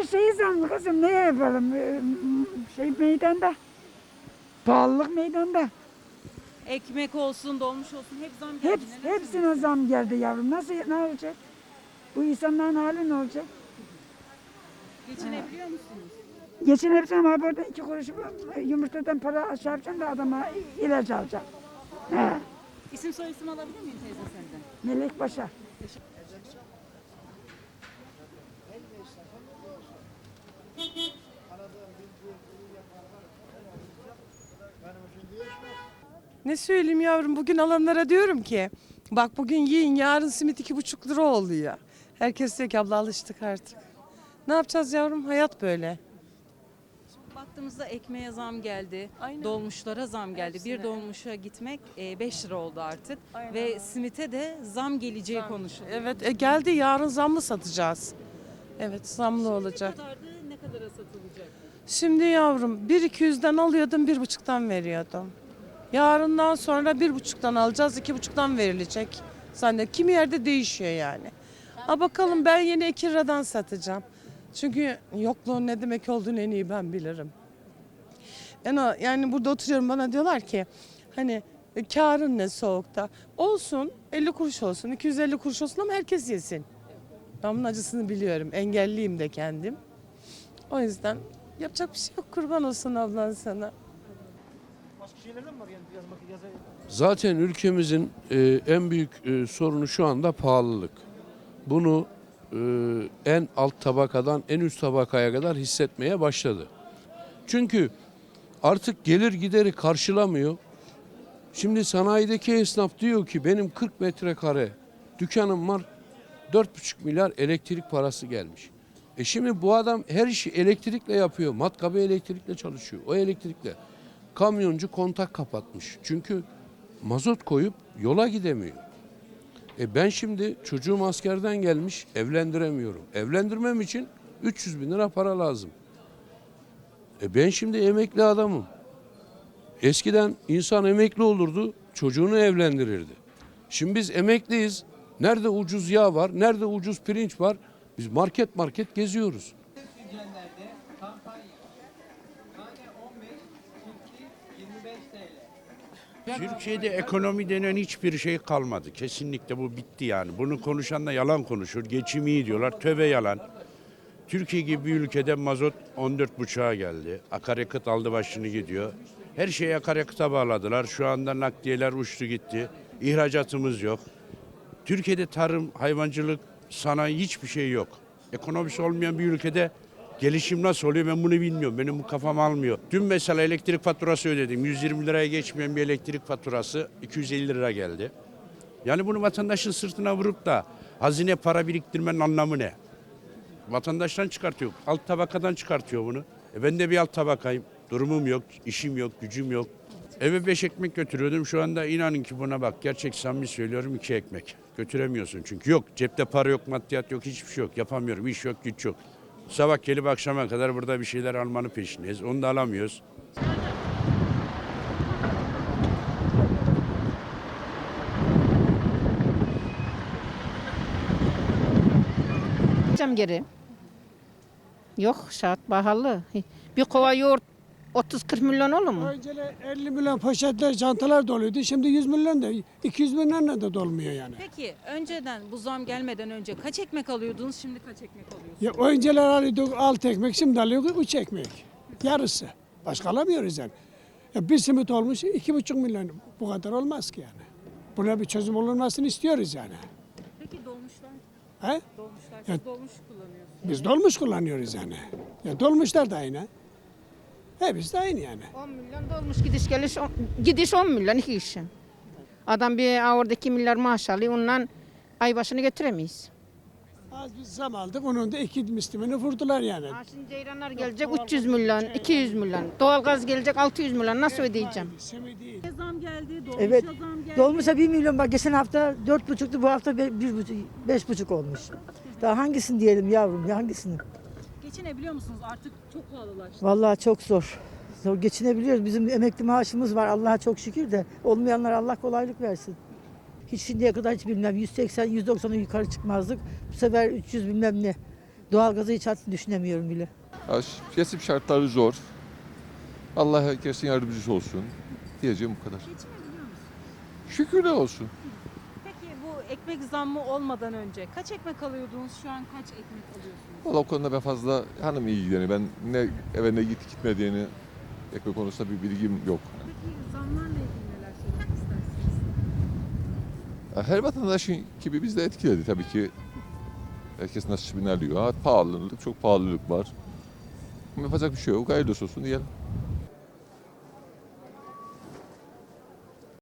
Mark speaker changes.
Speaker 1: Her şey zam kızım ne yapalım? Ee, Şey meydanda. Pahalılık meydanda.
Speaker 2: Ekmek olsun, dolmuş olsun hep zam geldi.
Speaker 1: Hep,
Speaker 2: Neler
Speaker 1: hepsine zam geldi yavrum. Nasıl ne olacak? Bu insanların hali ne olacak?
Speaker 2: Geçinebiliyor musunuz?
Speaker 1: Geçinebilsem ama burada iki kuruş yumurtadan para aşağı yapacağım da adama ilaç alacağım. He.
Speaker 2: İsim soy isim alabilir miyim teyze senden?
Speaker 1: Melek Başa.
Speaker 3: Ne söyleyeyim yavrum bugün alanlara diyorum ki bak bugün yiyin yarın simit iki buçuk lira oluyor. Herkes diyor ki abla alıştık artık. Ne yapacağız yavrum hayat böyle.
Speaker 2: Baktığımızda ekmeğe zam geldi,
Speaker 3: Aynen.
Speaker 2: dolmuşlara zam geldi. Bir
Speaker 3: Hepsine.
Speaker 2: dolmuşa gitmek 5 lira oldu artık.
Speaker 3: Aynen
Speaker 2: Ve simite de zam geleceği konuşuluyor.
Speaker 3: Evet e, geldi yarın zamlı satacağız. Evet zamlı olacak.
Speaker 2: Ne kadardı, ne kadara satılacak?
Speaker 3: Şimdi yavrum bir iki yüzden alıyordum bir buçuktan veriyordum. Yarından sonra bir buçuktan alacağız iki buçuktan verilecek. Zannediyorum. Kimi yerde değişiyor yani. Ha bakalım ben yine iki liradan satacağım. Çünkü yokluğun ne demek olduğunu en iyi ben bilirim. Yani, yani burada oturuyorum bana diyorlar ki hani e, karın ne soğukta. Olsun 50 kuruş olsun 250 kuruş olsun ama herkes yesin. Ben bunun acısını biliyorum. Engelliyim de kendim. O yüzden yapacak bir şey yok. Kurban olsun ablan sana.
Speaker 4: Zaten ülkemizin e, en büyük e, sorunu şu anda pahalılık. Bunu e, en alt tabakadan en üst tabakaya kadar hissetmeye başladı. Çünkü artık gelir gideri karşılamıyor. Şimdi sanayideki esnaf diyor ki benim 40 metrekare dükkanım var 4,5 milyar elektrik parası gelmiş. E şimdi bu adam her işi elektrikle yapıyor. Matkabı elektrikle çalışıyor. O elektrikle. Kamyoncu kontak kapatmış. Çünkü mazot koyup yola gidemiyor. E ben şimdi çocuğum askerden gelmiş evlendiremiyorum. Evlendirmem için 300 bin lira para lazım. E ben şimdi emekli adamım. Eskiden insan emekli olurdu, çocuğunu evlendirirdi. Şimdi biz emekliyiz. Nerede ucuz yağ var, nerede ucuz pirinç var? Biz market market geziyoruz.
Speaker 5: Türkiye'de ekonomi denen hiçbir şey kalmadı. Kesinlikle bu bitti yani. Bunu konuşan da yalan konuşur. Geçim iyi diyorlar. Töve yalan. Türkiye gibi bir ülkede mazot 14,5'a geldi. Akaryakıt aldı başını gidiyor. Her şeyi akaryakıta bağladılar. Şu anda nakliyeler uçtu gitti. İhracatımız yok. Türkiye'de tarım, hayvancılık, sanayi hiçbir şey yok. Ekonomisi olmayan bir ülkede gelişim nasıl oluyor ben bunu bilmiyorum. Benim bu kafam almıyor. Dün mesela elektrik faturası ödedim. 120 liraya geçmeyen bir elektrik faturası 250 lira geldi. Yani bunu vatandaşın sırtına vurup da hazine para biriktirmenin anlamı ne? Vatandaştan çıkartıyor. Alt tabakadan çıkartıyor bunu. E ben de bir alt tabakayım. Durumum yok, işim yok, gücüm yok. Eve beş ekmek götürüyordum. Şu anda inanın ki buna bak. Gerçek samimi söylüyorum iki ekmek. Götüremiyorsun çünkü yok. Cepte para yok, maddiyat yok, hiçbir şey yok. Yapamıyorum. İş yok, güç yok. Sabah gelip akşama kadar burada bir şeyler almanın peşindeyiz. Onu da alamıyoruz.
Speaker 6: Gideceğim geri. Yok şart pahalı. Bir kova yoğurt 30-40 milyon olur mu?
Speaker 7: Önce 50 milyon poşetler, çantalar doluydu. Şimdi 100 milyon da 200 milyon da dolmuyor yani.
Speaker 2: Peki önceden bu zam gelmeden önce kaç ekmek alıyordunuz şimdi kaç ekmek alıyorsunuz?
Speaker 7: Ya önceler alıyorduk 6 ekmek, şimdi alıyoruz 3 ekmek. Yarısı. Başka alamıyoruz yani. Ya bir simit olmuş 2,5 milyon. Bu kadar olmaz ki yani. Buna bir çözüm olunmasını istiyoruz yani.
Speaker 2: Peki dolmuşlar?
Speaker 7: He?
Speaker 2: Dolmuşlar.
Speaker 7: Ya-
Speaker 2: Siz dolmuş kullanıyorsunuz.
Speaker 7: Biz dolmuş kullanıyoruz yani. Ya dolmuşlar da aynı. Hepsi de aynı yani.
Speaker 6: 10 milyon dolmuş gidiş geliş on- gidiş 10 milyon iki kişi. Adam bir orada 2 milyar maaş alıyor ondan ay başını götüremeyiz.
Speaker 7: Az bir zam aldık onun da iki mislimini vurdular yani.
Speaker 6: Ha, Şimdi ceyranlar gelecek 300 milyon, 200 milyon. Doğalgaz gelecek 600 milyon. Nasıl ödeyeceğim?
Speaker 7: Simit değil.
Speaker 2: Zam geldi, dolmuşa
Speaker 8: Evet.
Speaker 2: zam geldi.
Speaker 8: Dolmuşa 1 milyon bak geçen hafta dört buçuktu bu hafta be- bir buçuk, beş buçuk olmuş. Daha hangisini diyelim yavrum ya hangisini?
Speaker 2: Geçinebiliyor musunuz? Artık çok pahalılaştı.
Speaker 8: Vallahi çok zor. Zor geçinebiliyoruz. Bizim emekli maaşımız var Allah'a çok şükür de. Olmayanlara Allah kolaylık versin. Hiç şimdiye kadar hiç bilmem 180 190'a yukarı çıkmazdık. Bu sefer 300 bilmem ne. Doğalgazı hiç artık düşünemiyorum bile.
Speaker 9: Ya, Kesim şartları zor. Allah herkesin yardımcısı olsun. Diyeceğim bu kadar. Şükürler olsun.
Speaker 2: Ekmek zammı olmadan önce kaç ekmek alıyordunuz? Şu an kaç ekmek alıyorsunuz?
Speaker 9: Valla o konuda ben fazla hanım ilgileniyor. Ben ne eve ne git gitmediğini ekmek konusunda bir bilgim yok.
Speaker 2: Peki zamlarla ilgili neler söylemek istersiniz?
Speaker 9: Ya Her vatandaşın gibi biz de etkiledi tabii ki. Herkes nasibini alıyor. Ha, pahalılık, çok pahalılık var. Ama Yapacak bir şey yok. Hayırlısı olsun diyelim.